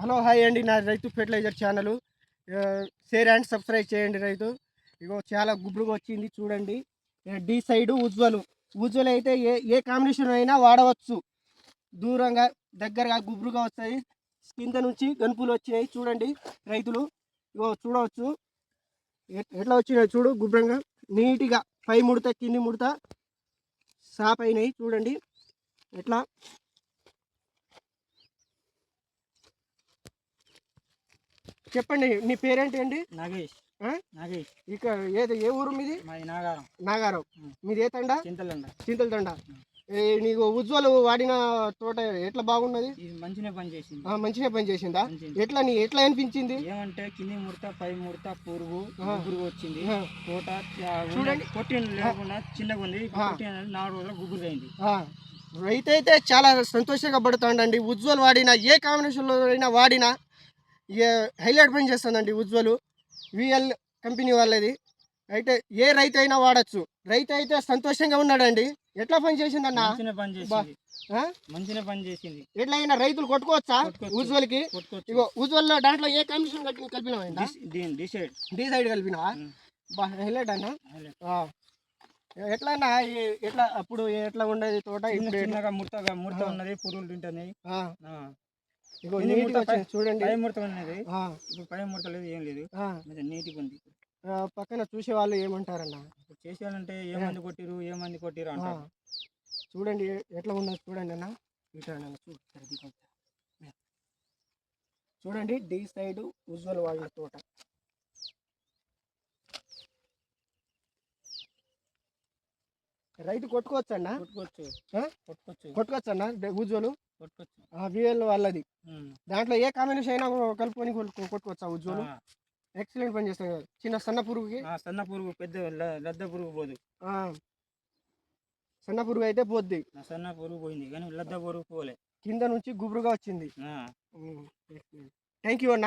Hello hi అండి. నా రైతు fertilizer channel. Share and subscribe చేయండి రైతు. ఇగో చాలా గుబురుగా వచ్చింది చూడండి. D side Ujjwal. ఉజ్వల్ అయితే ఏ ఏ కాంబినేషన్ అయినా వాడవచ్చు. దూరంగా దగ్గరగా గుబురుగా వస్తాయి. కింద నుంచి గనుపులు వచ్చినాయి చూడండి రైతులు. ఇగో చూడవచ్చు. ఎట్లా వచ్చినాయి చూడు గుబురంగా. నీట్గా పై ముడత కింది ముడత సాప్ అయినాయి చూడండి. ఎట్లా? చెప్పండి మీ పేరేంటి అండి నాగేష్? నాగేష్. ఇక ఏది ఏ ఊరు మీది? నాగారం. నాగారం. మీది ఏ తండ? చింతలండ చింతల తండ ఏ, నీకు ఉజ్వల్ వాడిన తోట ఎట్లా బాగున్నది? మంచిగా పని చేసింది ఆ, మంచిగా పని చేసిందా మంచిగా. ఎట్లా నీ ఎట్లా అనిపించింది? ఏమంటే కింది ముడత పై ముడత పురుగు. గుబురుగా వచ్చింది. తోట చూడండి. కొట్టిన లేకుండా చిన్నగా ఉంది. నాలుగు రోజులు గుబురుగా అయింది. రైతు అయితే చాలా సంతోషంగా పడుతాడండి. ఉజ్వల్ వాడిన ఏ కాంబినేషన్లో అయినా వాడినా. ఏ హైలైట్ పని చేస్తుందండి ఉజ్వల్. విఎల్ కంపెనీ వాళ్ళది. అయితే ఏ రైతు అయినా వాడచ్చు. రైతు అయితే సంతోషంగా ఉన్నాడండి. ఎట్లా పని చేసింది. ఆ? మంచిగా పని చేసింది. ఎట్లా అయినా రైతులు కొట్టుకోవచ్చా. ఉజ్వల్కి? కొట్టుకోవచ్చు. ఇగో ఉజ్వల్లో దాంట్లో ఏ కమిషన్ దీని డిసైడ్. ఉం. బా హైలైట్ అన్న. ఎట్లా అన్న ఎట్లా అప్పుడు ఎట్లా ఉండేది తోట? ముడత ముడత. ఉన్నది పురుగులు తింటున్నాయి. ఇగో నీట్గా వచ్చింది చూడండి. పై ముడత ఉన్నది. ఆ. ఇప్పుడు పై ముడత లేదు ఏం లేదు. నీట్గా ఉంది. పక్కన చూసే వాళ్ళు ఏమంటారన్న? ఇప్పుడు చేసేయాలంటే ఏ మంది కొట్టిరు ఏ మంది కొట్టిరు. అంటారు. చూడండి ఎట్లా ఉన్నది చూడండి అన్న. ఇట్లా అన్న, చూ, ఇక్కడ దిగు. చూడండి డి సైడ్ ఉజ్వల్ వాళ్ళ తోట. రైతు కొట్టుకోవచ్చు అన్న? కొట్టుకోవచ్చు? కొట్టుకోవచ్చు. కొట్టుకోవచ్చు అన్న? ఉజ్వల్? కొట్టుకోవచ్చు. విఎల్ వాళ్ళది. దాంట్లో ఏ కాంబినేషన్ అయినా కలుపుకొని కొట్టు- కొట్టుకోవచ్చా ఉజ్వల్ ఆ, ఎక్సలెంట్ పని చేస్తాయి కదా చిన్న సన్న పురుగుకి. ఆ, సన్న పురుగు పెద్ద లద్ద పురుగు పోదు. సన్న పురుగు అయితే పోద్ది. సన్న పురుగు పోయింది కానీ లద్ద పురుగు పోలే. కింద నుంచి గుబురుగా వచ్చింది. థ్యాంక్ యూ అన్న.